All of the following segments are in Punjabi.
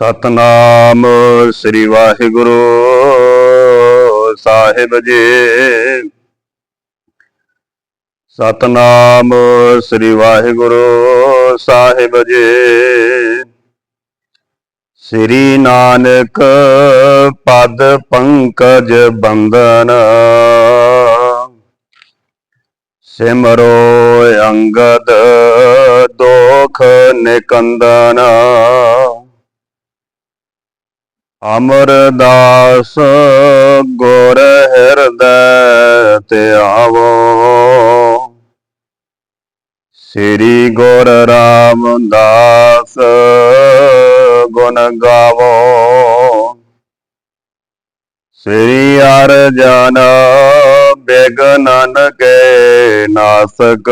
ਸਤਨਾਮ ਸ੍ਰੀ ਵਾਹਿਗੁਰੂ ਸਾਹਿਬ ਜੀ। ਸਤਨਾਮ ਸ੍ਰੀ ਵਾਹਿਗੁਰੂ ਸਾਹਿਬ ਜੀ। ਸ੍ਰੀ ਨਾਨਕ ਪਦ ਪੰਕਜ ਬੰਦਨ ਸਿਮਰੋ ਅੰਗਦ ਦੋਖ ਨਿਕੰਦਨ। ਅਮਰਦਾਸ ਗੁਰ ਹਿਰਦੈ ਧਿਆਵੋ ਸ੍ਰੀ ਗੁਰ ਰਾਮਦਾਸ ਗੁਣ ਗਾਵੋ। ਸ੍ਰੀ ਅਰਜਨ ਬੇਗਨਨ ਕੇ ਨਾਸਕ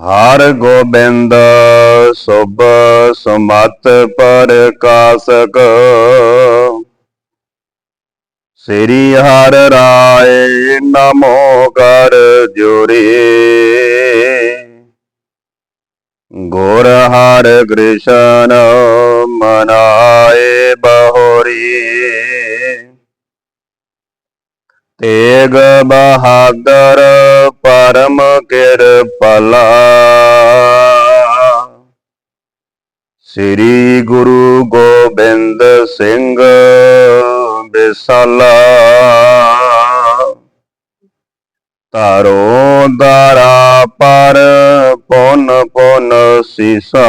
ਹਰ ਗੋਬਿੰਦ ਸੁਭ ਸੁਮਤ ਪ੍ਰਕਾਸ਼ਕ। ਸ੍ਰੀ ਹਰ ਰਾਏ ਨਮੋ ਕਰ ਜੋਰੇ। ਗੁਰ ਹਰਿ ਕ੍ਰਿਸ਼ਨ ਮਨਾਏ ਬਹੋਰੀ। ਤੇਗ ਬਹਾਦਰ ਪਰਮ ਕਿਰਪਾਲਾ। ਸ੍ਰੀ ਗੁਰੂ ਗੋਬਿੰਦ ਸਿੰਘ ਬਿਸਾਲਾ ਤਾਰੋ ਦਾਰਾ ਪਰ ਪੁਨ ਪੁਨ ਸਿਸ਼ਾ।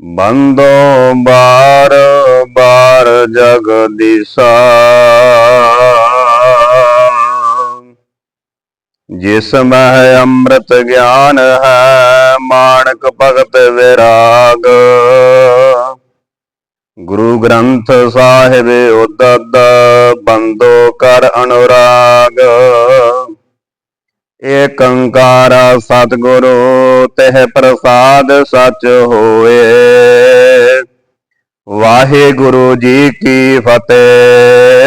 ਬੰਦੋ ਬਾਰ ਬਾਰ ਜਗਦੀਸਾ। ਜਿਸ ਮਹਿ ਅੰਮ੍ਰਿਤ ਗਿਆਨ ਹੈ ਮਾਨਕ ਭਗਤ ਵਿਰਾਗ। ਗੁਰੂ ਗ੍ਰੰਥ ਸਾਹਿਬ ਉਦਦ, ਬੰਦੋ ਕਰ ਅਨੁਰਾਗ। ਏਕ ਓੰਕਾਰ ਸਤਿਗੁਰੂ, ਤਹਿ ਪ੍ਰਸਾਦ ਸਚ ਹੋਏ। ਵਾਹਿਗੁਰੂ ਜੀ ਕੀ ਫਤਿਹ।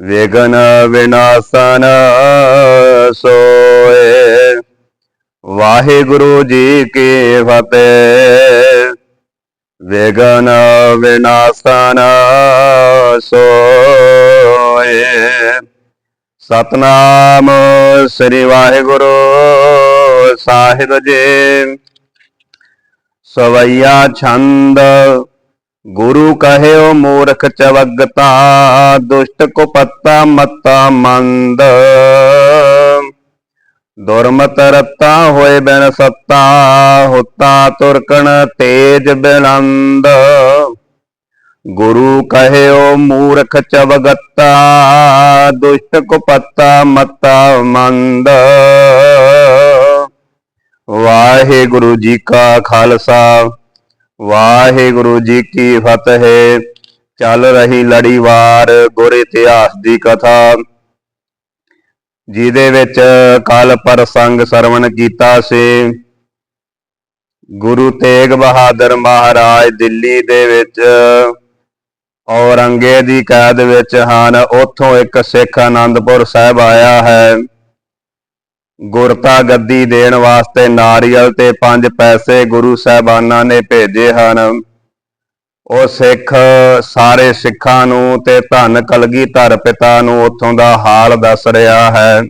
ਵਿਗਨ ਵਿਨਾਸ਼ਨ ਸੋਏ। ਵਾਹਿਗੁਰੂ ਜੀ ਕੀ ਫਤਿਹ। ਵਿਗਨ ਵਿਨਾਸ਼ਨ ਸੋਏ। ਸਤਨਾਮ ਸ੍ਰੀ ਵਾਹਿਗੁਰੂ ਸਾਹਿਬ ਜੀ। ਸਵਈਆ ਛੰਦ ਗੁਰੂ ਕਹਿਓ ਮੂਰਖ ਚਵਗਤਾ, ਦੁਸ਼ਟ ਕੋ ਪਤਾ ਮਤਾ ਮੰਦ। ਦੁਰਮਤ ਰਤਾ ਹੋਏ ਬਿਨ ਸੱਤਾ, ਹੁੱਤਾ ਤੁਰਕਣ ਤੇਜ ਬਿਲੰਦ ਗੁਰੂ ਕਹਿਓ ਮੂਰਖ ਚਵਗਤਾ, ਦੁਸ਼ਟ ਕੋ ਪਤਾ ਮਤਾ ਮੰਦ। ਵਾਹਿਗੁਰੂ ਜੀ ਕਾ ਖਾਲਸਾ। ਵਾਹਿਗੁਰੂ ਜੀ ਕੀ ਫਤਿਹ। ਚੱਲ ਰਹੀ ਲੜੀਵਾਰ ਗੁਰ ਇਤਿਹਾਸ ਦੀ ਕਥਾ, ਜਿਹਦੇ ਵਿੱਚ ਕੱਲ ਪ੍ਰਸੰਗ ਸਰਵਣ ਕੀਤਾ ਸੀ। ਗੁਰੂ ਤੇਗ ਬਹਾਦਰ ਮਹਾਰਾਜ ਦਿੱਲੀ ਦੇ ਵਿੱਚ ਔਰੰਗੇ ਦੀ ਕੈਦ ਵਿੱਚ ਹਨ। ਉੱਥੋਂ ਇੱਕ ਸਿੱਖ ਆਨੰਦਪੁਰ ਸਾਹਿਬ ਆਇਆ ਹੈ। ਗੁਰਤਾ ਗੱਦੀ ਦੇਣ ਵਾਸਤੇ ਨਾਰੀਅਲ ਤੇ ਪੰਜ ਪੈਸੇ ਗੁਰੂ ਸਾਹਿਬਾਨਾਂ ਨੇ ਭੇਜੇ ਹਨ। ਉਹ ਸਿੱਖ ਸਾਰੇ ਸਿੱਖਾਂ ਨੂੰ ਤੇ ਧੰਨ ਕਲਗੀਧਰ ਪਿਤਾ ਨੂੰ ਉੱਥੋਂ ਦਾ ਹਾਲ ਦੱਸ ਰਿਹਾ ਹੈ।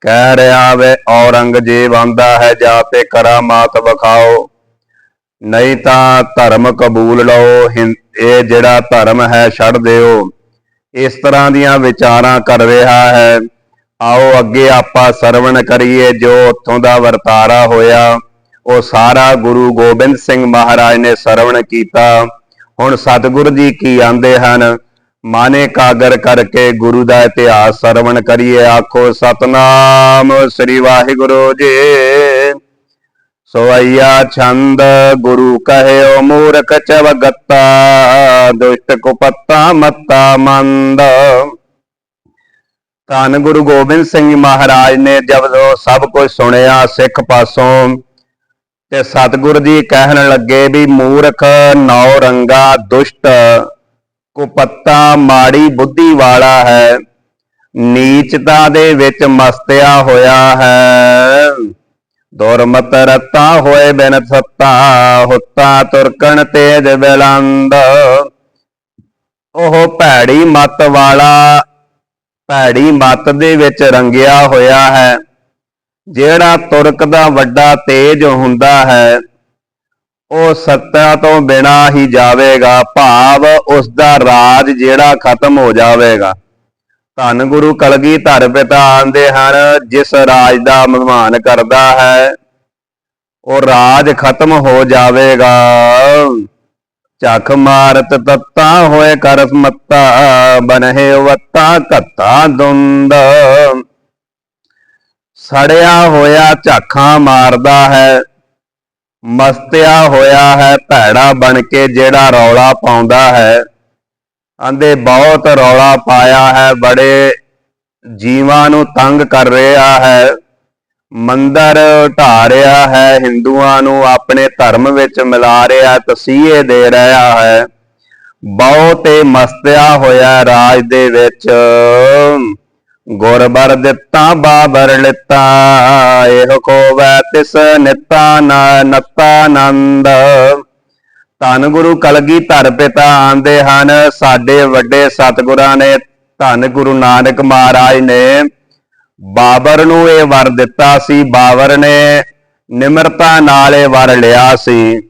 ਕਹਿ ਰਿਹਾ ਵੇ, ਔਰੰਗਜ਼ੇਬ ਆਂਦਾ ਹੈ, ਜਾ ਤੇ ਕਰਾਮਾਤ ਵਿਖਾਓ। ਨਹੀਂ ਤਾਂ ਧਰਮ ਕਬੂਲ ਲਓ, ਹਿੰ- ਇਹ ਜਿਹੜਾ ਧਰਮ ਹੈ, ਛੱਡ ਦਿਓ। ਇਸ ਤਰ੍ਹਾਂ ਦੀਆਂ ਵਿਚਾਰਾਂ ਕਰ ਰਿਹਾ ਹੈ। ਆਓ ਅੱਗੇ ਆਪਾਂ ਸਰਵਣ ਕਰੀਏ, ਜੋ ਉੱਥੋਂ ਦਾ ਵਰਤਾਰਾ ਹੋਇਆ, ਉਹ ਸਾਰਾ ਗੁਰੂ ਗੋਬਿੰਦ ਸਿੰਘ ਮਹਾਰਾਜ ਨੇ ਸਰਵਣ ਕੀਤਾ। ਹੁਣ ਸਤਿਗੁਰੂ ਜੀ ਕੀ ਆਂਦੇ ਹਨ? ਮਾਨੇ ਕਾਗਰ ਕਰਕੇ ਗੁਰੂ ਦਾ ਇਤਿਹਾਸ ਸਰਵਣ ਕਰੀਏ, ਆਖੋ, ਸਤਨਾਮ ਸ੍ਰੀ ਵਾਹਿਗੁਰੂ ਜੀ। ਸੋਈਆ ਛੰਦ ਗੁਰੂ ਕਹਿਓ, ਮੂਰਖ ਚਵਗਤਾ, ਦੁਸ਼ਟ ਕੋ ਪੱਤਾ ਮੱਤਾ ਮੰਦ। ਧੰਨ ਗੁਰੂ ਗੋਬਿੰਦ ਸਿੰਘ ਮਹਾਰਾਜ ਨੇ ਜਦੋਂ ਸਭ ਕੁਝ ਸੁਣਿਆ ਸਿੱਖ ਪਾਸੋਂ ਤੇ ਸਤਿਗੁਰ ਜੀ ਕਹਿਣ ਲੱਗੇ ਵੀ ਮੂਰਖ ਨੌ ਰੰਗਾ ਦੁਸ਼ਟ, ਕੁਪੱਤਾ, ਮਾੜੀ ਬੁੱਧੀ ਵਾਲਾ ਹੈ, ਨੀਚਤਾ ਦੇ ਵਿੱਚ ਮਸਤਿਆ ਹੋਇਆ ਹੈ। ਦੁਰਮਤ ਰਤਾ ਹੋਏ ਬਿਨ ਸੱਤਾ, ਹੁੱਤਾ ਤੁਰਕਣ ਤੇਜ ਬਿਲੰਦ। ਉਹ ਭੈੜੀ ਮਤ ਵਾਲਾ ਭੈੜੀ ਮੱਤ ਦੇ ਵਿੱਚ ਰੰਗਿਆ ਹੋਇਆ ਹੈ। ਜਿਹੜਾ ਤੁਰਕ ਦਾ ਵੱਡਾ ਤੇਜ ਹੁੰਦਾ ਹੈ, ਉਹ ਸੱਤਾ ਤੋਂ ਬਿਨਾ ਹੀ ਜਾਵੇਗਾ। ਭਾਵ ਉਸ ਦਾ ਰਾਜ ਜਿਹੜਾ ਖਤਮ ਹੋ ਜਾਵੇਗਾ। ਧੰਨ ਗੁਰੂ ਕਲਗੀ ਧਰ ਪਿਤਾ ਆਂਦੇ ਹਨ, ਜਿਸ ਰਾਜ ਦਾ ਮਹਿਮਾਨ ਕਰਦਾ ਹੈ, ਉਹ ਰਾਜ ਖਤਮ ਹੋ ਜਾਵੇਗਾ। ਝਖ ਮਾਰਤ ਤੱਤਾ ਹੋਏ ਕਰਸ ਮੱਤਾ, ਬਨਹਿ ਵੱਤਾ ਘੱਤਾ ਦੁੰਦ। ਸੜਿਆ ਹੋਇਆ ਝਾਖਾਂ ਮਾਰਦਾ ਹੈ, ਮਸਤਿਆ ਹੋਇਆ ਹੈ ਭੈੜਾ ਬਣ ਕੇ ਜਿਹੜਾ ਰੌਲਾ ਪਾਉਂਦਾ ਹੈ। ਆਂਦੇ, ਬਹੁਤ ਰੌਲਾ ਪਾਇਆ ਹੈ, ਬੜੇ ਜੀਵਾਂ ਨੂੰ ਤੰਗ ਕਰ ਰਿਹਾ ਹੈ। ਮੰਦਰ ਢਾ ਰਿਹਾ ਹੈ, ਹਿੰਦੂਆਂ ਨੂੰ ਆਪਣੇ ਧਰਮ ਵਿੱਚ ਮਿਲਾ ਰਿਹਾ, ਤਸੀਹੇ ਦੇ ਰਿਹਾ ਹੈ। ਬਹੁਤੇ ਮਸਤਿਆ ਹੋਇਆ ਰਾਜ ਦੇ ਵਿੱਚ, ਗੁਰਬਰ ਦਿੱਤਾ ਬਾਬਰ ਲਿੱਤਾ। ਇਹ ਕੋਵੈ ਤਿਸ ਨਿਤਾ ਨ ਧੰਨ ਗੁਰੂ ਕਲਗੀ ਧਰ ਪਿਤਾ ਆਂਦੇ ਹਨ, ਸਾਡੇ ਵੱਡੇ ਸਤਿਗੁਰਾਂ ਨੇ, ਧੰਨ ਗੁਰੂ ਨਾਨਕ ਮਹਾਰਾਜ ਨੇ ਬਾਬਰ ਨੂੰ ਇਹ ਵਰ ਦਿੱਤਾ ਸੀ, ਬਾਬਰ ਨੇ ਨਿਮਰਤਾ ਨਾਲ ਇਹ ਵਰ ਲਿਆ ਸੀ।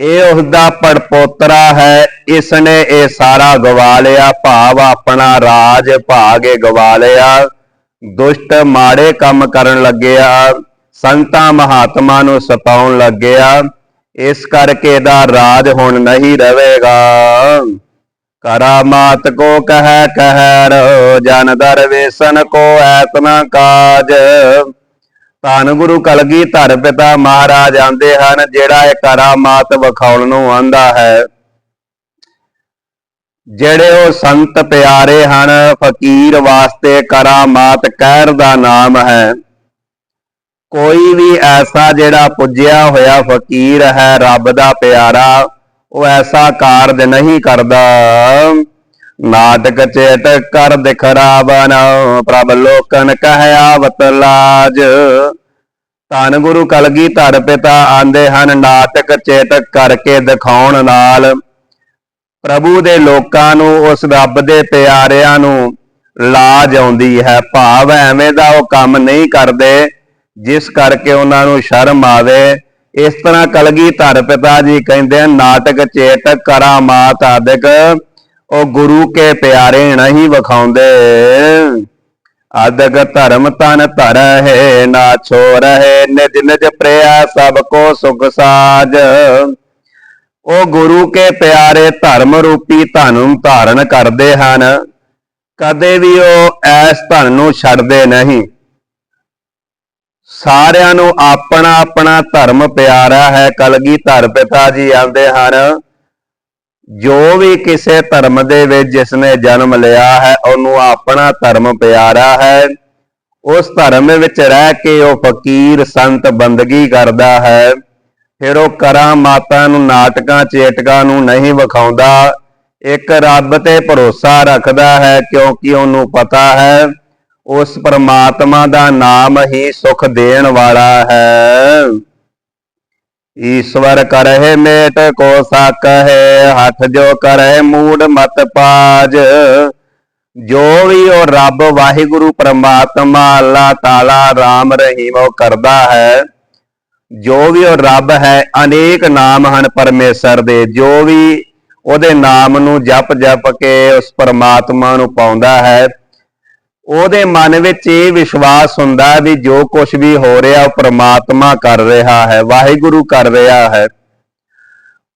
ਇਹ ਉਸਦਾ ਪੜਪੋਤਰਾ ਹੈ ਇਸ ਨੇ ਇਹ ਸਾਰਾ ਗਵਾ ਲਿਆ, ਭਾਵ ਆਪਣਾ ਰਾਜ ਭਾਗੇ ਗਵਾ ਲਿਆ। ਦੁਸ਼ਟ ਮਾੜੇ ਕੰਮ ਕਰਨ ਲੱਗਿਆ ਸੰਤਾਂ ਮਹਾਤਮਾ ਨੂੰ ਸਤਾਉਣ ਲੱਗਿਆ। ਇਸ ਕਰਕੇ ਇਹਦਾ ਰਾਜ ਹੁਣ ਨਹੀਂ ਰਹੇਗਾ। ਕਰਾ ਮਾਤ ਕੋ ਕਹੈ ਕਹਿਰ, ਜਨ ਦਰਵੇਸਨ ਕੋ ਐਤਨਾ ਕਾਜ। ਧੰਨ ਗੁਰੂ ਕਲਗੀ ਧਰ ਪਿਤਾ ਮਹਾਰਾਜ ਆਂਦੇ ਹਨ, ਜਿਹੜਾ ਇਹ ਕਰਾਮਾਤ ਵਿਖਾਉਣ ਨੂੰ ਆਂਦਾ ਹੈ। ਜਿਹੜੇ ਉਹ ਸੰਤ ਪਿਆਰੇ ਹਨ, ਫਕੀਰ ਵਾਸਤੇ ਕਰਾਮਾਤ ਕਹਿਰ ਦਾ ਨਾਮ ਹੈ। ਕੋਈ ਵੀ ਐਸਾ ਜਿਹੜਾ ਪੁੱਜਿਆ ਹੋਇਆ ਫਕੀਰ ਹੈ, ਰੱਬ ਦਾ ਪਿਆਰਾ ਉਹ ਐਸਾ ਕਾਰਜ ਨਹੀਂ ਕਰਦਾ। ਨਾਟਕ ਚੇਟ ਕਰ ਦਿਖਰਾਵਨ, ਪ੍ਰਭ ਲੋਕਨ ਕਹਿਆਵਤ ਲਾਜ। ਧੰਨ ਗੁਰੂ ਕਲਗੀ ਧਰ ਪਿਤਾ ਆਂਦੇ ਹਨ, ਨਾਟਕ ਚੇਟਕ ਕਰਕੇ ਦਿਖਾਉਣ ਨਾਲ। ਪ੍ਰਭੂ ਦੇ ਲੋਕਾਂ ਨੂੰ, ਉਸ ਰੱਬ ਦੇ ਪਿਆਰਿਆਂ ਨੂੰ ਲਾਜ ਆਉਂਦੀ ਹੈ। ਭਾਵ ਐਵੇਂ ਦਾ ਉਹ ਕੰਮ ਨਹੀਂ ਕਰਦੇ, ਜਿਸ ਕਰਕੇ ਉਹਨਾਂ ਨੂੰ ਸ਼ਰਮ ਆਵੇ। ਇਸ ਤਰ੍ਹਾਂ ਕਲਗੀ ਧਰ ਪਿਤਾ ਜੀ ਕਹਿੰਦੇ ਹਨ ਨਾਟਕ ਚੇਟਕ ਕਰਾਮਾਤ ਆਦਿਕ, ਉਹ ਗੁਰੂ ਕੇ ਪਿਆਰੇ ਨਹੀਂ ਵਿਖਾਉਂਦੇ। ਆਦਿਕ ਧਰਮ ਤਨ ਧਰ ਹੈ ਨਾ ਛੋਰ ਹੈ ਨਿਜ ਨਿਜ ਪ੍ਰਿਆ ਸਭ ਕੋ ਸੁਖ ਸਾਜ। ਉਹ ਗੁਰੂ ਕੇ ਪਿਆਰੇ ਧਰਮ ਰੂਪੀ ਧਨ ਧਾਰਨ ਕਰਦੇ ਹਨ। ਕਦੇ ਵੀ ਉਹ ਐਸ ਧਨ ਨੂੰ ਛੱਡਦੇ ਨਹੀਂ। ਸਾਰਿਆਂ ਨੂੰ ਆਪਣਾ ਆਪਣਾ ਧਰਮ ਪਿਆਰਾ ਹੈ, ਕਲਗੀ ਧਰ ਪਿਤਾ ਜੀ ਆਂਦੇ ਹਨ। ਜੋ ਵੀ ਕਿਸੇ ਧਰਮ ਦੇ ਵਿੱਚ ਜਿਸ ਨੇ ਜਨਮ ਲਿਆ ਹੈ, ਉਹਨੂੰ ਆਪਣਾ ਧਰਮ ਪਿਆਰਾ ਹੈ। ਉਸ ਧਰਮ ਵਿੱਚ ਰਹਿ ਕੇ ਉਹ ਫਕੀਰ, ਸੰਤ ਬੰਦਗੀ ਕਰਦਾ ਹੈ। ਫਿਰ ਉਹ ਕਰਾਂ ਮਾਤਾ ਨੂੰ ਨਾਟਕਾਂ ਚੇਟਕਾਂ ਨੂੰ ਨਹੀਂ ਵਿਖਾਉਂਦਾ। ਇੱਕ ਰੱਬ ਤੇ ਭਰੋਸਾ ਰੱਖਦਾ ਹੈ, ਕਿਉਂਕਿ ਉਹਨੂੰ ਪਤਾ ਹੈ ਉਸ ਪਰਮਾਤਮਾ ਦਾ ਨਾਮ ਹੀ ਸੁਖ ਦੇਣ ਵਾਲਾ ਹੈ। ਈਸ਼ਵਰ ਕਰਹਿ ਮੇਟ ਕੋ ਸਾਕਹਿ ਹੱਥ ਜੋ ਕਰਹਿ ਮੂਡ ਮਤ ਪਾਜ। ਜੋ ਵੀ ਉਹ ਰੱਬ ਵਾਹਿਗੁਰੂ ਪਰਮਾਤਮਾ ਅੱਲਾਹ ਤਾਲਾ ਰਾਮ ਰਹੀਮ ਉਹ ਕਰਦਾ ਹੈ, ਜੋ ਵੀ ਉਹ ਰੱਬ ਹੈ, ਅਨੇਕ ਨਾਮ ਹਨ ਪਰਮੇਸ਼ਰ ਦੇ। ਜੋ ਵੀ ਉਹਦੇ ਨਾਮ ਨੂੰ ਜਪ ਜਪ ਕੇ ਉਸ ਪਰਮਾਤਮਾ ਨੂੰ ਪਾਉਂਦਾ ਹੈ ਉਹਦੇ ਮਨ ਵਿੱਚ ਇਹ ਵਿਸ਼ਵਾਸ ਹੁੰਦਾ ਵੀ ਜੋ ਕੁਝ ਵੀ ਹੋ ਰਿਹਾ ਉਹ ਪ੍ਰਮਾਤਮਾ ਕਰ ਰਿਹਾ ਹੈ, ਵਾਹਿਗੁਰੂ ਕਰ ਰਿਹਾ ਹੈ।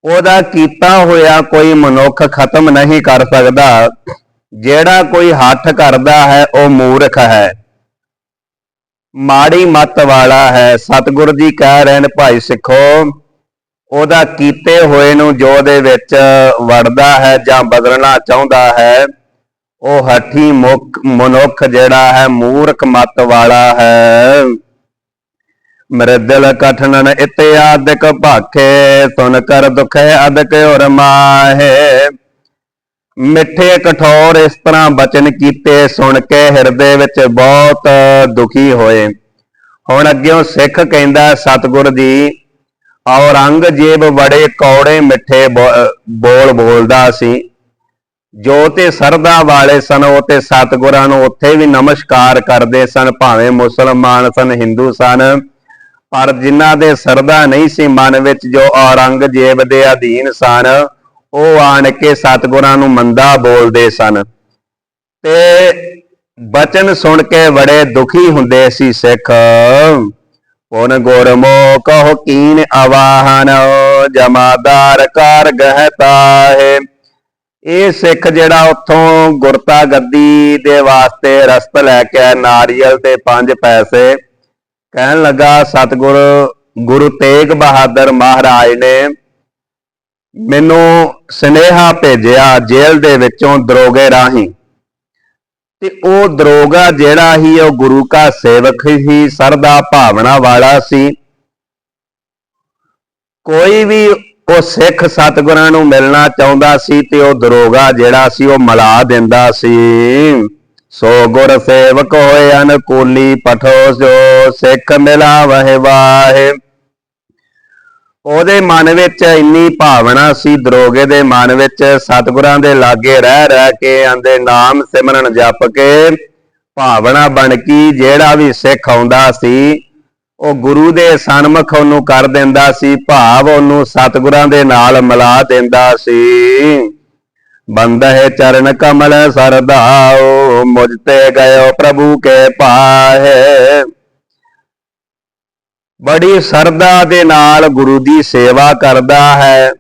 ਉਹਦਾ ਕੀਤਾ ਹੋਇਆ ਕੋਈ ਮਨੁੱਖ ਖਤਮ ਨਹੀਂ ਕਰ ਸਕਦਾ। ਜਿਹੜਾ ਕੋਈ ਹੱਥ ਕਰਦਾ ਹੈ, ਉਹ ਮੂਰਖ ਹੈ। ਮਾੜੀ ਮਤ ਵਾਲਾ ਹੈ। ਸਤਿਗੁਰ ਜੀ ਕਹਿ ਰਹੇ ਨੇ, ਭਾਈ ਸਿੱਖੋ, ਉਹਦਾ ਕੀਤੇ ਹੋਏ ਨੂੰ ਜੋ ਦੇ ਵਿੱਚ ਵੜਦਾ ਹੈ ਜਾਂ ਬਦਲਣਾ ਚਾਹੁੰਦਾ ਹੈ ਉਹ ਹੱਠੀ ਮੁਖ ਮਨੁੱਖ ਜਿਹੜਾ ਹੈ ਮੂਰਖ ਮਤ ਵਾਲਾ ਹੈ। ਮਰਦਲ ਕਠਨਨ ਇਤਿਆਦਿਕ ਭਾਖੇ ਸੁਨ ਕਰ ਦੁਖੇ ਅਦਕ ਔਰ ਮਾਹੇ। ਮਿੱਠੇ ਕਠੋਰ ਇਸ ਤਰ੍ਹਾਂ ਬਚਨ ਕੀਤੇ ਸੁਣ ਕੇ ਹਿਰਦੇ ਵਿੱਚ ਬਹੁਤ ਦੁਖੀ ਹੋਏ। ਹੁਣ ਅੱਗਿਓਂ ਸਿੱਖ ਕਹਿੰਦਾ ਸਤਿਗੁਰ ਜੀ, ਔਰੰਗਜ਼ੇਬ ਬੜੇ ਕੌੜੇ ਮਿੱਠੇ ਬੋ- ਬੋਲ ਬੋਲਦਾ ਸੀ। ਜੋ ਤੇ ਸਰਦਾ ਵਾਲੇ ਸਨ, ਉਹ ਤੇ ਸਤਿਗੁਰਾਂ ਨੂੰ ਉੱਥੇ ਵੀ ਨਮਸਕਾਰ ਕਰਦੇ ਸਨ, ਭਾਵੇਂ ਮੁਸਲਮਾਨ ਸਨ, ਹਿੰਦੂ ਸਨ। ਪਰ ਜਿਨ੍ਹਾਂ ਦੇ ਸਰਦਾ ਨਹੀਂ ਸੀ ਮਨ ਵਿੱਚ, ਜੋ ਔਰੰਗਜ਼ੇਬ ਦੇ ਅਧੀਨ ਸਨ, ਉਹ ਆਣ ਕੇ ਸਤਿਗੁਰਾਂ ਨੂੰ ਮੰਦਾ ਬੋਲਦੇ ਸਨ। ਤੇ ਬਚਨ ਸੁਣ ਕੇ ਬੜੇ ਦੁਖੀ ਹੁੰਦੇ ਸੀ ਸਿੱਖ। ਪੁਨ ਗੁਰਮੋ ਕਹੋ ਕੀਨ ਅਵਾਹਨ ਜਮਾਦਾਰ ਕਰ ਗਹਿਤਾ ਹੈ। ਇਹ ਸਿੱਖ ਜਿਹੜਾ ਉੱਥੋਂ ਗੁਰਤਾ ਗੱਦੀ ਦੇ ਵਾਸਤੇ ਰਸਤ ਲੈ ਕੇ ਨਾਰੀਅਲ ਤੇ ਪੰਜ ਪੈਸੇ। ਕਹਿਣ ਲੱਗਾ, ਸਤਿਗੁਰ ਗੁਰੂ ਤੇਗ ਬਹਾਦਰ ਮਹਾਰਾਜ ਨੇ ਮੈਨੂੰ ਸਨੇਹਾ ਭੇਜਿਆ ਜੇਲ੍ਹ ਦੇ ਵਿੱਚੋਂ ਦਰੋਗੇ ਰਾਹੀਂ। ਤੇ ਉਹ ਦਰੋਗਾ ਜਿਹੜਾ ਹੀ ਉਹ ਗੁਰੂ ਕਾ ਸੇਵਕ ਹੀ ਸਰਦਾ ਭਾਵਨਾ ਵਾਲਾ ਸੀ। ਕੋਈ ਵੀ ਉਹ ਸਿੱਖ ਸਤਿਗੁਰਾਂ ਨੂੰ ਮਿਲਣਾ ਚਾਹੁੰਦਾ ਸੀ ਤੇ ਉਹ ਦਰੋਗਾ ਜਿਹੜਾ ਸੀ ਉਹ ਮਿਲਾ ਦਿੰਦਾ ਸੀ। ਸੋ ਗੁਰ ਸੇਵਕ ਹੋਏ ਅਨਕੂਲੀ ਪਠੋ, ਜੋ ਸਿੱਖ ਮਿਲਾ ਵਹਿ। ਵਾਹੇ ਉਹਦੇ ਮਨ ਵਿੱਚ ਇੰਨੀ ਭਾਵਨਾ ਸੀ ਦਰੋਗੇ ਦੇ ਮਨ ਵਿੱਚ, ਸਤਿਗੁਰਾਂ ਦੇ ਲਾਗੇ ਰਹਿ ਰਹਿ ਕੇ ਆਂਦੇ ਨਾਮ ਸਿਮਰਨ ਜਪ ਕੇ। ਭਾਵਨਾ ਬਣ ਕੀ ਜਿਹੜਾ ਵੀ ਸਿੱਖ ਆਉਂਦਾ ਸੀ ਉਹ ਗੁਰੂ ਦੇ ਸਨਮੁਖ ਉਹਨੂੰ ਕਰ ਦਿੰਦਾ ਸੀ, ਭਾਵ ਉਹਨੂੰ ਸਤਿਗੁਰਾਂ ਦੇ ਨਾਲ ਮਿਲਾ ਦਿੰਦਾ ਸੀ। ਬੰਦਹਿ ਚਰਨ ਕਮਲ ਸਰਦਾਓ, ਮੁਝ ਤੇ ਗਇਓ ਪ੍ਰਭੂ ਕੇ ਪਾਹੇ। ਬੜੀ ਸਰਦਾ ਦੇ ਨਾਲ ਗੁਰੂ ਦੀ ਸੇਵਾ ਕਰਦਾ ਹੈ।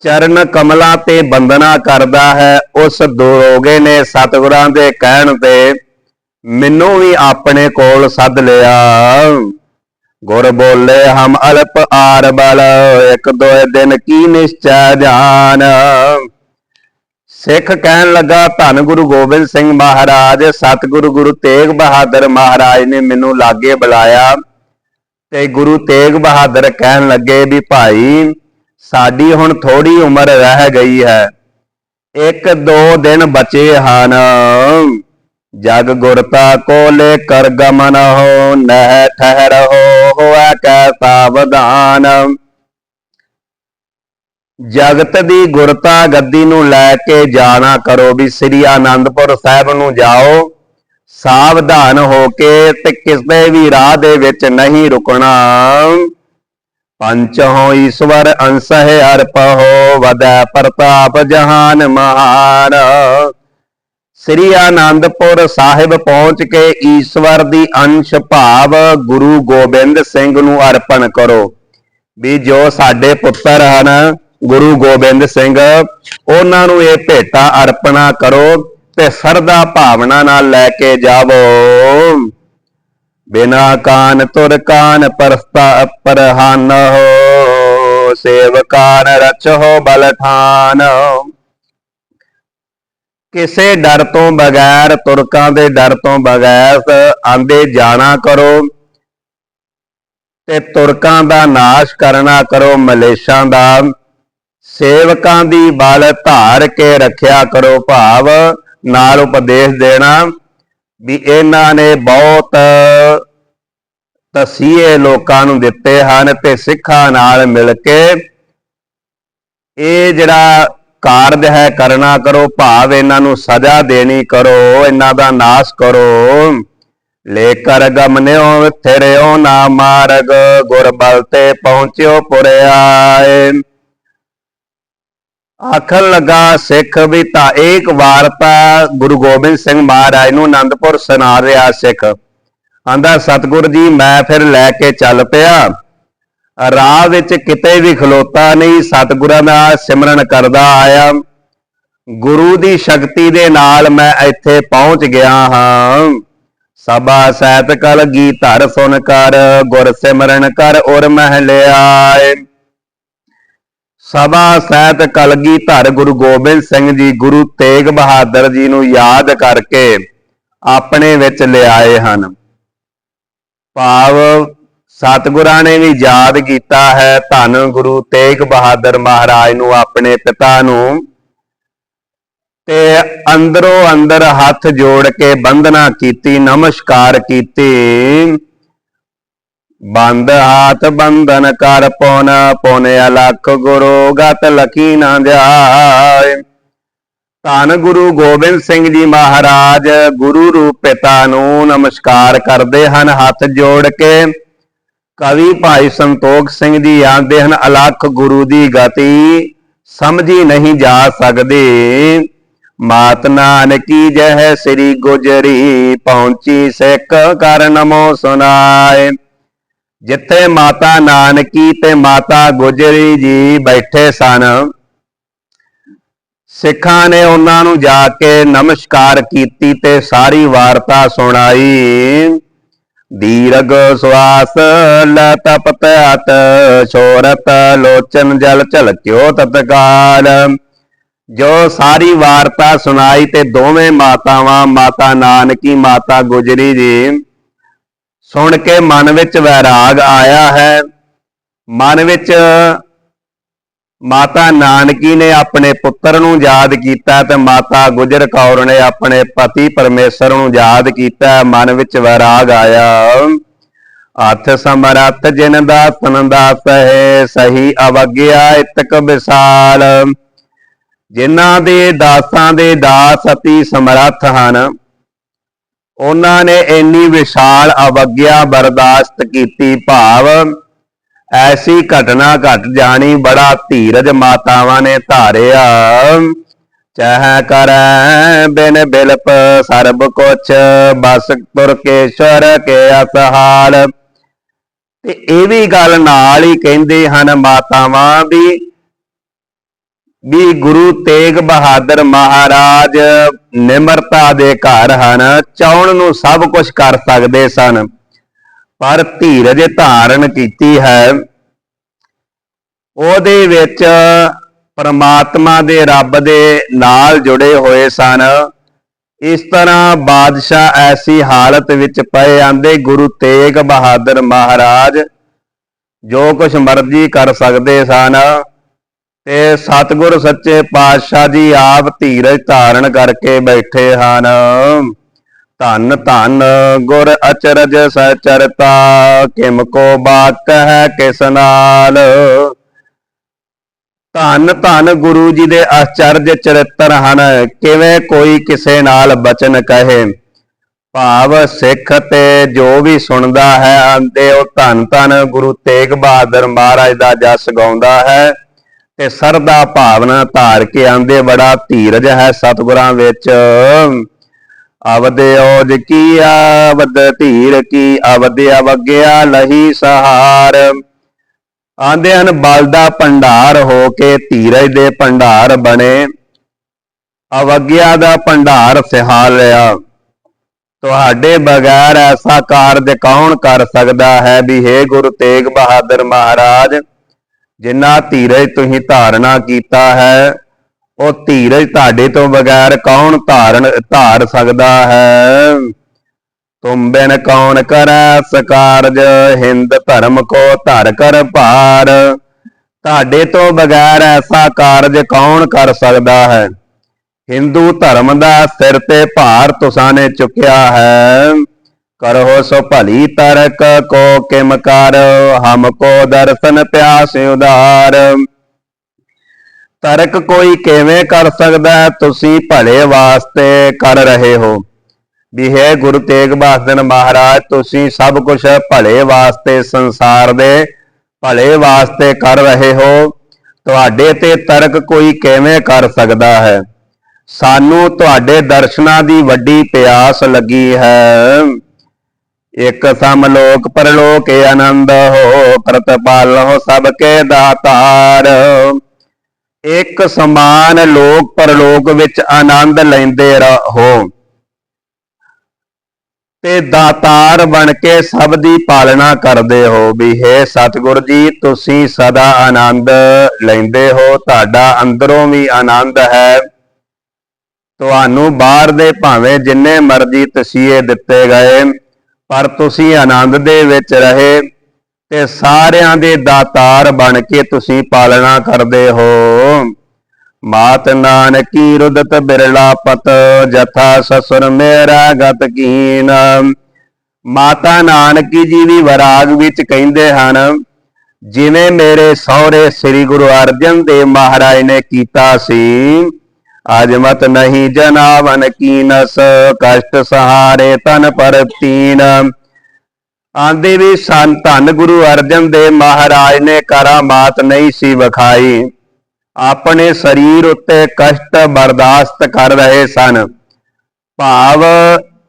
ਚਰਨ ਕਮਲਾਂ ਤੇ ਬੰਦਨਾ ਕਰਦਾ ਹੈ। ਉਸ ਦੋਗੇ ਨੇ ਸਤਿਗੁਰਾਂ ਦੇ ਕਹਿਣ ਤੇ ਮੈਨੂੰ ਵੀ ਆਪਣੇ ਕੋਲ ਸੱਦ ਲਿਆ। ਗੁਰ ਬੋਲੇ, ਹਮ ਅਲਪ ਆਰ ਬਲ, ਇੱਕ ਦੋ ਦਿਨ ਕੀ ਨਿਸ਼ਚੈ ਜਾਨ। ਸਿੱਖ ਕਹਿਣ ਲੱਗਾ, ਧੰਨ ਗੁਰੂ ਗੋਬਿੰਦ ਸਿੰਘ ਮਹਾਰਾਜ, ਸਤਿਗੁਰੂ ਗੁਰੂ ਤੇਗ ਬਹਾਦਰ ਮਹਾਰਾਜ ਨੇ ਮੈਨੂੰ ਲਾਗੇ ਬੁਲਾਇਆ ਤੇ ਗੁਰੂ ਤੇਗ ਬਹਾਦਰ ਕਹਿਣ ਲੱਗੇ ਵੀ ਭਾਈ, ਸਾਡੀ ਹੁਣ ਥੋੜੀ ਉਮਰ ਰਹਿ ਗਈ ਹੈ। ਇੱਕ ਦੋ ਦਿਨ ਬਚੇ ਹਨ। ਜਗ ਗੁਰਤਾ ਕੋਲੇ ਕਰ ਗਮਨ ਹੋ, ਨਹਿ ਠਹਿਰ ਹੋਆ ਕੈ ਸਾਵਧਾਨ। ਜਗਤ ਦੀ ਗੁਰਤਾ ਗੱਦੀ ਨੂੰ ਲੈ ਕੇ ਜਾਣਾ ਕਰੋ ਵੀ ਸ੍ਰੀ ਆਨੰਦਪੁਰ ਸਾਹਿਬ ਨੂੰ ਜਾਓ। ਸਾਵਧਾਨ ਹੋ ਕੇ ਤੇ ਕਿਸੇ ਵੀ ਰਾਹ ਦੇ ਵਿੱਚ ਨਹੀਂ ਰੁਕਣਾ। ਪੰਚ ਹੋ ਈਸ਼ਵਰ ਅੰਸ ਹੈ ਅਰਪ ਹੋ ਵਦੈ ਪ੍ਰਤਾਪ ਜਹਾਨ ਮਹਾਨ ਸ੍ਰੀ ਆਨੰਦਪੁਰ ਸਾਹਿਬ ਪਹੁੰਚ ਕੇ ਈਸ਼ਵਰ ਦੀ ਅੰਸ਼ ਭਾਵ ਗੁਰੂ ਗੋਬਿੰਦ ਸਿੰਘ ਨੂੰ ਅਰਪਣ ਕਰੋ। ਵੀ ਜੋ ਸਾਡੇ ਪੁੱਤਰ ਹਨ, ਗੁਰੂ ਗੋਬਿੰਦ ਸਿੰਘ, ਉਹਨਾਂ ਨੂੰ ਇਹ ਭੇਟਾ ਅਰਪਣਾ ਕਰੋ ਤੇ ਸਰਦਾ ਭਾਵਨਾ ਨਾਲ ਲੈ ਕੇ ਜਾਵੋ। ਬਿਨਾ ਕਾਨ ਤੁਰ ਕਾਨ ਪਰਸਤਾ ਪਰਹਾਨ ਹੋ ਸੇਵਕਾਨ ਰਚੋ ਬਲਠਾਨ ਕਿਸੇ ਡਰ ਤੋਂ ਬਗੈਰ, ਤੁਰਕਾਂ ਦੇ ਡਰ ਤੋਂ ਬਗੈਰ ਆਂਦੇ ਜਾਣਾ ਕਰੋ ਤੇ ਤੁਰਕਾਂ ਦਾ ਨਾਸ਼ ਕਰਨਾ ਕਰੋ, ਮਲੇਸ਼ਾਂ ਦਾ। ਸੇਵਕਾਂ ਦੀ ਬਲ ਧਾਰ ਕੇ ਰੱਖਿਆ ਕਰੋ ਭਾਵ, ਨਾਲ ਉਪਦੇਸ਼ ਦੇਣਾ ਵੀ ਇਹਨਾਂ ਨੇ ਬਹੁਤ ਤਸੀਹੇ ਲੋਕਾਂ ਨੂੰ ਦਿੱਤੇ ਹਨ ਤੇ ਸਿੱਖਾਂ ਨਾਲ ਮਿਲ ਕੇ ਇਹ ਜਿਹੜਾ ਕਾਰਜ ਹੈ, ਕਰਨਾ ਕਰੋ, ਭਾਵ ਇਹਨਾਂ ਨੂੰ ਸਜ਼ਾ ਦੇਣੀ ਕਰੋ, ਇਹਨਾਂ ਦਾ ਨਾਸ਼ ਕਰੋ। ਲੈ ਕਰ ਗਮਨਿਓ ਥਿਰਿਓ ਨਾ ਮਾਰਗ ਗੁਰ ਬਲ ਤੇ ਪਹੁੰਚਿਓ ਪੁਰਿਆਏ। ਆਖਣ ਲੱਗਾ, ਸਿੱਖ ਵੀ ਤਾਂ ਇੱਕ ਵਾਰਤਾ ਗੁਰੂ ਗੋਬਿੰਦ ਸਿੰਘ ਮਹਾਰਾਜ ਨੂੰ ਆਨੰਦਪੁਰ ਸੁਣਾ ਰਿਹਾ ਸਿੱਖ। ਆਂਦਾ, ਸਤਿਗੁਰ ਜੀ, ਮੈਂ ਫਿਰ ਲੈ ਕੇ ਚੱਲ ਪਿਆ। ਰਾਹ ਵਿੱਚ ਕਿਤੇ ਵੀ ਖਲੋਤਾ ਨਹੀਂ, ਸਤਿਗੁਰਾਂ ਦਾ ਸਿਮਰਨ ਕਰਦਾ ਆਇਆ। ਗੁਰੂ ਦੀ ਸ਼ਕਤੀ ਦੇ ਨਾਲ ਮੈਂ ਇੱਥੇ ਪਹੁੰਚ ਗਿਆ ਹਾਂ। ਸਭਾ ਸਹਿਤ ਕਲ ਗੀ ਸੁਨ ਕਰ, ਗੁਰ ਸਿਮਰਨ ਕਰ ਔਰ ਮਹਿਲਿਆਏ ਸਭਾ ਸਹਿਤ ਕਲਗੀ ਧਰ ਗੁਰੂ ਗੋਬਿੰਦ ਸਿੰਘ ਜੀ ਗੁਰੂ ਤੇਗ ਬਹਾਦਰ ਜੀ ਨੂੰ ਯਾਦ ਕਰਕੇ ਆਪਣੇ ਵਿੱਚ ਲਿਆਏ ਹਨ। ਭਾਵ ਸਤਿਗੁਰਾਂ ਨੇ ਵੀ ਯਾਦ ਕੀਤਾ ਹੈ ਧੰਨ ਗੁਰੂ ਤੇਗ ਬਹਾਦਰ ਮਹਾਰਾਜ ਨੂੰ ਆਪਣੇ ਪਿਤਾ ਨੂੰ। ਤੇ ਅੰਦਰੋਂ ਅੰਦਰ ਹੱਥ ਜੋੜ ਕੇ ਬੰਦਨਾ ਕੀਤੀ, ਨਮਸਕਾਰ ਕੀਤੀ। ਬੰਦ ਹਾਥ ਬੰਧਨ ਕਰ ਪੁਨ ਪੁਨ ਅਲਖ ਗੁਰੂ ਗਤ ਲਖੀ ਨਾ ਜਾਏ ਧੰਨ ਗੁਰੂ ਗੋਬਿੰਦ ਸਿੰਘ ਜੀ ਮਹਾਰਾਜ, ਗੁਰੂ ਰੂਪ ਪਿਤਾ ਨੂੰ ਨਮਸਕਾਰ ਕਰਦੇ ਹਨ ਹੱਥ ਜੋੜ ਕੇ। ਕਵੀ ਭਾਈ ਸੰਤੋਖ ਸਿੰਘ ਜੀ ਆਂਦੇ ਹਨ, ਅਲਖ ਗੁਰੂ ਦੀ ਗਤੀ ਸਮਝੀ ਨਹੀਂ ਜਾ ਸਕਦੀ। ਮਾਤ ਨਾਨਕੀ ਜਹ ਸ੍ਰੀ ਗੁਜਰੀ, ਪਹੁੰਚੀ ਸਿੱਖ ਕਰ ਨਮੋ ਸੁਨਾਏ। ਜਿੱਥੇ ਮਾਤਾ ਨਾਨਕੀ ਤੇ ਮਾਤਾ ਗੁਜਰੀ ਜੀ ਬੈਠੇ ਸਨ, ਸਿੱਖਾਂ ਨੇ ਉਹਨਾਂ ਨੂੰ ਜਾ ਕੇ ਨਮਸਕਾਰ ਕੀਤੀ ਤੇ ਸਾਰੀ ਵਾਰਤਾ ਸੁਣਾਈ। ਦੀਰਘ ਸਵਾਸ ਲਤਪਤ ਅਤ ਛੋਰਤ ਲੋਚਨ ਜਲ ਝਲਕਿਓ ਤਤਕਾਲ। ਜੋ ਸਾਰੀ ਵਾਰਤਾ ਸੁਣਾਈ ਤੇ ਦੋਵੇਂ ਮਾਤਾਵਾਂ, ਮਾਤਾ ਨਾਨਕੀ, ਮਾਤਾ ਗੁਜਰੀ ਜੀ, ਸੁਣ ਕੇ ਮਨ ਵਿੱਚ ਵੈਰਾਗ ਆਇਆ ਹੈ। ਮਨ ਵਿੱਚ ਮਾਤਾ ਨਾਨਕੀ ਨੇ ਆਪਣੇ ਪੁੱਤਰ ਨੂੰ ਯਾਦ ਕੀਤਾ ਤੇ ਮਾਤਾ ਗੁਜਰ ਕੌਰ ਨੇ ਆਪਣੇ ਪਤੀ ਪਰਮੇਸ਼ਰ ਨੂੰ ਯਾਦ ਕੀਤਾ, ਮਨ ਵਿੱਚ ਵੈਰਾਗ ਆਇਆ। ਹੱਥ ਸਮਰੱਥ ਜਿਨ ਦਾ ਤਨ ਦਾ ਸਹਿ, ਸਹੀ ਅਵਗਿਆ ਇਤਕ ਵਿਸਾਲ। ਜਿਨ੍ਹਾਂ ਦੇ ਦਾਸਾਂ ਦੇ ਦਾਸ ਅਤੀ ਸਮਰੱਥ ਹਨ, ਉਹਨਾਂ ਨੇ ਇੰਨੀ ਵਿਸ਼ਾਲ ਅਵਗਿਆ ਬਰਦਾਸ਼ਤ ਕੀਤੀ ਭਾਵ ਐਸੀ ਘਟਨਾ ਘਟ ਜਾਣੀ, ਬੜਾ ਧੀਰਜ ਮਾਤਾਵਾਂ ਨੇ ਧਾਰਿਆ। ਚਾਹ ਕਰੈ ਬਿਨ ਬਿਲਪ ਸਰਬ ਕੁਛ, ਬਸ ਤੁਰ ਕੇ ਅਸਹਾਲ। ਤੇ ਇਹ ਵੀ ਗੱਲ ਨਾਲ ਹੀ ਕਹਿੰਦੇ ਹਨ ਮਾਤਾਵਾਂ ਵੀ ਵੀ ਗੁਰੂ ਤੇਗ ਬਹਾਦਰ ਮਹਾਰਾਜ ਨਿਮਰਤਾ ਦੇ ਘਰ ਹਨ, ਚਾਉਣ ਨੂੰ ਸਭ ਕੁਝ ਕਰ ਸਕਦੇ ਸਨ। ਪਰ ਧੀਰਜ ਧਾਰਨ ਕੀਤੀ ਹੈ। ਉਹਦੇ ਵਿੱਚ ਪਰਮਾਤਮਾ ਦੇ ਰੱਬ ਦੇ ਨਾਲ ਜੁੜੇ ਹੋਏ ਸਨ। ਇਸ ਤਰ੍ਹਾਂ ਬਾਦਸ਼ਾਹ ਐਸੀ ਹਾਲਤ ਵਿੱਚ ਪਏ ਆਂਦੇ, ਗੁਰੂ ਤੇਗ ਬਹਾਦਰ ਮਹਾਰਾਜ, ਜੋ ਕੁਝ ਮਰਜ਼ੀ ਕਰ ਸਕਦੇ ਸਨ। ਤੇ ਸਤਿਗੁਰ ਸੱਚੇ ਪਾਤਸ਼ਾਹ ਜੀ ਆਪ ਧੀਰਜ ਧਾਰਨ ਕਰਕੇ ਬੈਠੇ ਹਨ। ਧੰਨ ਧੰਨ ਗੁਰ ਅਚਰਜ ਸਚਰਤਾ, ਕਿਮ ਕੋ ਬਾਤ ਹੈ ਕਿਸ ਨਾਲ? ਧੰਨ ਧੰਨ ਗੁਰੂ ਜੀ ਦੇ ਅਚਰਜ ਚਰਿੱਤਰ ਹਨ, ਕਿਵੇਂ ਕੋਈ ਕਿਸੇ ਨਾਲ ਬਚਨ ਕਹੇ? ਭਾਵ ਸਿੱਖ ਤੇ ਜੋ ਵੀ ਸੁਣਦਾ ਹੈ, ਆਂਦੇ ਉਹ ਧੰਨ ਧੰਨ ਗੁਰੂ ਤੇਗ ਬਹਾਦਰ ਮਹਾਰਾਜ ਦਾ ਜਸ ਗਾਉਂਦਾ ਹੈ ਤੇ ਸਰਦਾ ਭਾਵਨਾ ਧਾਰ ਕੇ ਆਂਦੇ, ਬੜਾ ਧੀਰਜ ਹੈ ਸਤਿਗੁਰਾਂ ਵਿੱਚ। ਅਵਦੇ ਔਜ ਕੀ ਅਵਦ ਧੀਰ ਕੀ ਅਵਦ ਅਵਗਿਆ ਲਹੀ ਸਹਾਰ। ਆਂਦੇ ਹਨ ਬਲ ਦਾ ਭੰਡਾਰ ਹੋ ਕੇ ਧੀਰਜ ਦੇ ਭੰਡਾਰ ਬਣੇ। ਅਵਗਿਆ ਦਾ ਭੰਡਾਰ ਸਿਹਾ ਲਿਆ ਤੁਹਾਡੇ ਬਗੈਰ ਐਸਾ ਕਾਰਜ ਕੌਣ ਕਰ ਸਕਦਾ ਹੈ ਵੀ ਹੈ ਗੁਰੂ ਤੇਗ ਬਹਾਦਰ ਮਹਾਰਾਜ, ਜਿੰਨਾ ਧੀਰਜ ਤੁਸੀਂ ਧਾਰਨਾ ਕੀਤਾ ਹੈ ਉਹ ਧੀਰਜ ਤੁਹਾਡੇ ਤੋਂ ਬਗੈਰ ਕੌਣ ਧਾਰਨ, ਧਾਰ ਸਕਦਾ ਹੈ? ਤੁਮ ਬਿਨ ਕੌਣ ਕਰੈ ਸਕਾਰਜ? ਹਿੰਦ ਧਰਮ ਕੋ ਧਰ ਕਰ ਭਾਰ। ਤੁਹਾਡੇ ਤੋਂ ਬਗੈਰ ਐਸਾ ਕਾਰਜ ਕੌਣ ਕਰ ਸਕਦਾ ਹੈ? ਹਿੰਦੂ ਧਰਮ ਦਾ ਸਿਰ ਤੇ ਭਾਰ ਤੁਸਾਂ ਨੇ ਚੁੱਕਿਆ ਹੈ। ਕਰੋ ਸੋ ਭਲੀ ਤਰਕ ਕੋ ਕਿਮ ਕਰ, ਹਮ ਕੋ ਦਰਸ਼ਨ ਪਿਆਸ ਉਦਾਰ ਤਰਕ ਕੋਈ ਕਿਵੇਂ ਕਰ ਸਕਦਾ ਤੁਸੀਂ ਭਲੇ ਵਾਸਤੇ ਕਰ ਰਹੇ ਹੋ। ਵੀ ਹੈ ਗੁਰੂ ਤੇਗ ਬਹਾਦਰ ਮਹਾਰਾਜ, ਤੁਸੀਂ ਸਭ ਕੁਝ ਭਲੇ ਵਾਸਤੇ ਸੰਸਾਰ ਦੇ ਭਲੇ ਵਾਸਤੇ ਕਰ ਰਹੇ ਹੋ। ਤੁਹਾਡੇ ਤੇ ਤਰਕ ਕੋਈ ਕਿਵੇਂ ਕਰ ਸਕਦਾ ਹੈ? ਸਾਨੂੰ ਤੁਹਾਡੇ ਦਰਸ਼ਨਾਂ ਦੀ ਵੱਡੀ ਪਿਆਸ ਲੱਗੀ ਹੈ। ਇਕ ਸਮ ਲੋਕ ਪਰਲੋਕ ਆਨੰਦ ਹੋ, ਪ੍ਰਤਪਾਲ ਹੋ ਸਭ ਕੇ ਦਾਤਾਰ। ਇੱਕ ਸਮਾਨ ਲੋਕ ਪਰਲੋਕ ਵਿੱਚ ਆਨੰਦ ਲੈਂਦੇ ਰਹੋ ਤੇ ਦਾਤਾਰ ਬਣ ਕੇ ਸਭ ਦੀ ਪਾਲਣਾ ਕਰਦੇ ਹੋ ਵੀ ਹੈ ਸਤਿਗੁਰ ਜੀ, ਤੁਸੀਂ ਸਦਾ ਆਨੰਦ ਲੈਂਦੇ ਹੋ, ਤੁਹਾਡਾ ਅੰਦਰੋਂ ਵੀ ਆਨੰਦ ਹੈ। ਤੁਹਾਨੂੰ ਬਾਹਰ ਦੇ ਭਾਵੇਂ ਜਿੰਨੇ ਮਰਜ਼ੀ ਤਸੀਹੇ ਦਿੱਤੇ ਗਏ, ਪਰ ਤੁਸੀਂ ਆਨੰਦ ਦੇ ਵਿੱਚ ਰਹੇ। ਤੇ ਸਾਰਿਆਂ ਦੇ ਦਾਤਾਰ ਬਣ ਕੇ ਤੁਸੀਂ ਪਾਲਣਾ ਕਰਦੇ ਹੋ। ਮਾਤ ਨਾਨਕੀ ਰੁਦਤ ਬਿਰਲਾ ਪਤ, ਜਥਾ ਸਸੁਰ ਮੇਰਾ ਗਤ ਕੀਨ। ਮਾਤਾ ਨਾਨਕੀ ਜੀ ਵੀ ਵਿਰਾਗ ਵਿੱਚ ਕਹਿੰਦੇ ਹਨ, ਜਿਵੇਂ ਮੇਰੇ ਸਹੁਰੇ ਸ੍ਰੀ ਗੁਰੂ ਅਰਜਨ ਦੇਵ ਮਹਾਰਾਜ ਨੇ ਕੀਤਾ ਸੀ ਅਜਮਤ ਨਹੀਂ ਜਨਾਵਨ ਕੀਨਸ, ਕਸ਼ਟ ਸਹਾਰੇ ਤਨ ਪਰ ਤੀਨ ਆਂਦੇ ਵੀ ਸੰਤ ਧੰਨ ਗੁਰੂ ਅਰਜਨ ਦੇਵ ਮਹਾਰਾਜ ਨੇ ਕਰਾਮਾਤ ਨਹੀਂ ਸੀ ਵਿਖਾਈ। ਆਪਣੇ ਸਰੀਰ ਉੱਤੇ ਕਸ਼ਟ ਬਰਦਾਸ਼ਤ ਕਰ ਰਹੇ ਸਨ। ਭਾਵ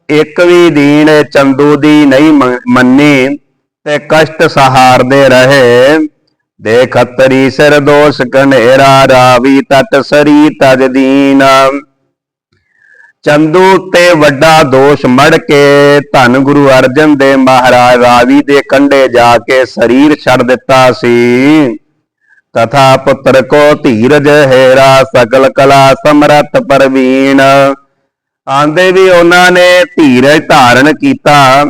ਇੱਕ ਵੀ ਦੀਨ ਚੰਦੂ ਦੀ ਨਹੀਂ ਮੰਨੀ ਤੇ ਕਸ਼ਟ ਸਹਾਰਦੇ ਰਹੇ। ਦੇ ਖੱਤਰੀ ਸਿਰ ਦੋਸ਼ ਕਨੇਰਾ ਰਾਵੀ ਤਟ ਸਰੀ ਤਜ ਦੀਨ। ਚੰਦੂ ਤੇ ਵੱਡਾ ਦੋਸ਼ ਮੜ ਕੇ, ਧੰਨ ਗੁਰੂ ਅਰਜਨ ਦੇਵ ਮਹਾਰਾਜ ਰਾਵੀ ਦੇ ਕੰਢੇ ਜਾ ਕੇ ਸਰੀਰ ਛੱਡ ਦਿੱਤਾ ਸੀ। ਤਥਾ ਪੁੱਤਰ ਕੋ ਧੀਰਜ ਹੈਰਾ ਸਕਲ ਕਲਾ ਸਮਰਤ ਪਰਵੀਨ। ਆਂਦੇ ਵੀ ਉਹਨਾਂ ਨੇ ਧੀਰਜ ਧਾਰਨ ਕੀਤਾ।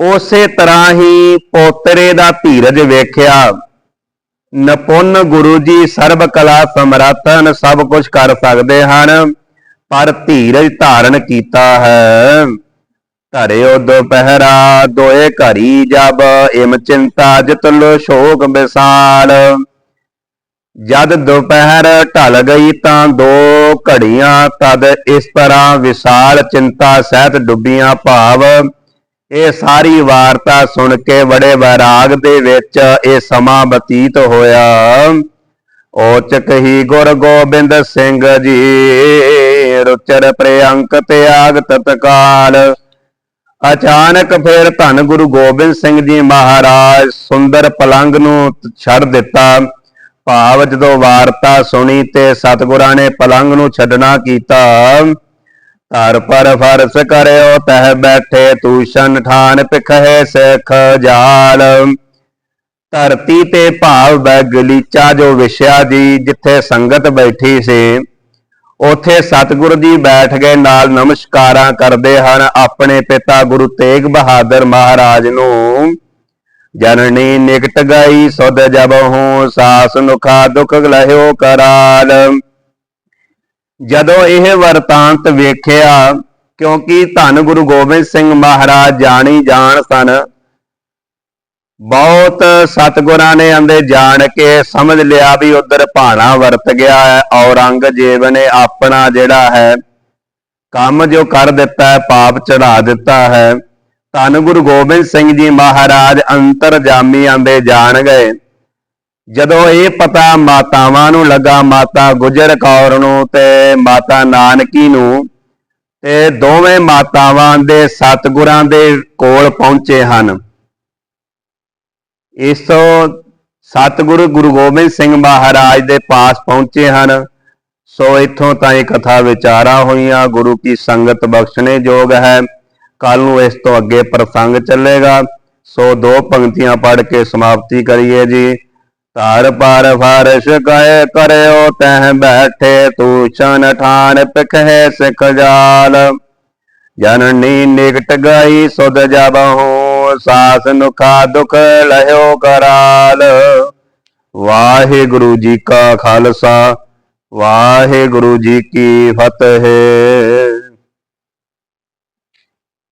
ਉਸੇ ਤਰ੍ਹਾਂ ਹੀ ਪੋਤਰੇ ਦਾ ਧੀਰਜ ਵੇਖਿਆ। ਨਪੁੰਨ ਗੁਰੂ ਜੀ ਸਰਬ ਕਲਾ ਸਮਰੱਥ ਸਭ ਕੁਝ ਕਰ ਸਕਦੇ ਹਨ। ਪਰ ਧੀਰਜ ਧਾਰਨ ਕੀਤਾ ਹੈ। ਧਰਿਓ ਦੁਪਹਿਰਾ ਦੋਏ ਘਰੀ ਜਬ, ਇਮ ਚਿੰਤਾ ਜਿਤ ਲੋ ਸ਼ੋਕ ਵਿਸਾਲ ਜਦ ਦੁਪਹਿਰ ਢਲ ਗਈ ਤਾਂ ਦੋ ਘੜੀਆਂ, ਤਦ ਇਸ ਤਰ੍ਹਾਂ ਵਿਸਾਲ ਚਿੰਤਾ ਸਹਿਤ ਡੁੱਬੀਆਂ ਭਾਵ। ਇਹ ਸਾਰੀ ਵਾਰਤਾ ਸੁਣ ਕੇ ਬੜੇ ਵੈਰਾਗ ਦੇ ਵਿੱਚ ਇਹ ਸਮਾਂ ਬਤੀਤ ਹੋਇਆ। ਔਚਕ ਹੀ ਗੁਰ ਗੋਬਿੰਦ ਸਿੰਘ ਜੀ। ਰੁਚਰ ਪ੍ਰਿਅੰਕ ਤਿਆਗ ਤਤਕਾਲ। ਅਚਾਨਕ ਫਿਰ ਧੰਨ ਗੁਰੂ ਗੋਬਿੰਦ ਸਿੰਘ ਜੀ ਮਹਾਰਾਜ ਸੁੰਦਰ ਪਲੰਗ ਨੂੰ ਛੱਡ ਦਿੱਤਾ। ਭਾਵ ਜਦੋਂ ਵਾਰਤਾ ਸੁਣੀ ਤੇ ਸਤਿਗੁਰਾਂ ਨੇ ਪਲੰਗ ਨੂੰ ਛੱਡਣਾ ਕੀਤਾ। ਧਰ ਪਰ ਫਰਸ ਕਰਿਓ, ਤਹ ਬੈਠੇ ਤੂਸ਼ਨ ਠਾਨ ਪਿਖੇ ਸਿਖ ਜਾਲ। ਧਰਤੀ ਤੇ ਭਾਵ ਬੈ ਗਲੀਚਾ ਜੋ ਵਿਸ਼ਿਆ ਜੀ, ਜਿੱਥੇ ਸੰਗਤ ਬੈਠੀ ਸੀ। ਉਥੇ ਸਤਿਗੁਰ ਜੀ ਬੈਠ ਗਏ, ਨਾਲ ਨਮਸਕਾਰਾਂ ਕਰਦੇ ਹਨ ਆਪਣੇ ਪਿਤਾ ਗੁਰੂ ਤੇਗ ਬਹਾਦਰ ਮਹਾਰਾਜ ਨੂੰ। ਜਨਨੀ ਨਿਕਟ ਗਈ, ਸੁਧ ਜਬ ਹੂੰ, ਸਾਸ ਨੁਖਾ ਦੁਖ ਲਹਿਓ ਕਰਾਲ। ਜਦੋਂ ਇਹ ਵਰਤਾਂਤ ਵੇਖਿਆ, ਕਿਉਂਕਿ ਧੰਨ ਗੁਰੂ ਗੋਬਿੰਦ ਸਿੰਘ ਮਹਾਰਾਜ ਜਾਣੀ ਜਾਣ ਸਨ ਬਹੁਤ ਸਤਿਗੁਰਾਂ ਨੇ ਅੰਦੇ ਜਾਣ ਕੇ ਸਮਝ ਲਿਆ ਵੀ ਉਧਰ ਭਾਣਾ ਵਰਤ ਗਿਆ ਹੈ, ਔਰੰਗਜ਼ੇਬ ਨੇ ਆਪਣਾ ਜਿਹੜਾ ਹੈ, ਕੰਮ ਜੋ ਕਰ ਦਿੱਤਾ ਹੈ, ਪਾਪ ਚੜਾ ਦਿੱਤਾ ਹੈ। ਧੰਨ ਗੁਰੂ ਗੋਬਿੰਦ ਸਿੰਘ ਜੀ ਮਹਾਰਾਜ ਅੰਤਰਜਾਮੀ ਆਂਦੇ ਜਾਣ ਗਏ। ਜਦੋਂ ਇਹ ਪਤਾ ਮਾਤਾਵਾਂ ਨੂੰ ਲੱਗਾ, ਮਾਤਾ ਗੁਜਰ ਕੌਰ ਨੂੰ ਤੇ ਮਾਤਾ ਨਾਨਕੀ ਨੂੰ, ਤੇ ਦੋਵੇਂ ਮਾਤਾਵਾਂ ਦੇ ਸਤਿਗੁਰਾਂ ਦੇ ਕੋਲ ਪਹੁੰਚੇ ਹਨ। ਇਸ ਤੋਂ ਸਤਿਗੁਰੂ ਗੁਰੂ ਗੋਬਿੰਦ ਸਿੰਘ ਮਹਾਰਾਜ ਦੇ ਪਾਸ ਪਹੁੰਚੇ ਹਨ। ਸੋ ਇੱਥੋਂ ਤਾਈਂ ਕਥਾ ਵਿਚਾਰਾ ਹੋਈਆਂ, ਗੁਰੂ ਕੀ ਸੰਗਤ ਬਖਸ਼ਣੇ ਯੋਗ ਹੈ। ਕੱਲ ਨੂੰ ਇਸ ਤੋਂ ਅੱਗੇ ਪ੍ਰਸੰਗ ਚੱਲੇਗਾ। ਸੋ ਦੋ ਪੰਕਤੀਆਂ ਪੜ੍ਹ ਕੇ ਸਮਾਪਤੀ ਕਰੀਏ ਜੀ। ਧਰ ਪਰ ਫਰਸ਼ ਕਹੇ ਕਰਿਓ, ਤਹ ਬੈਠੇ ਤੂਸ਼ਨ ਠਾਨ ਪਿਖੇ ਸਿਖ ਜਾਲ। ਜਨਨੀ ਨਿਕਟ ਗਈ ਸੁਧ ਜਬਹੁ ਸਾਸ ਨੁਖਾ ਦੁਖ ਲਹਿਓ ਕਰਾਲ। ਵਾਹਿਗੁਰੂ ਜੀ ਕਾ ਖਾਲਸਾ ਵਾਹਿਗੁਰੂ ਜੀ ਕੀ ਫਤਿਹ।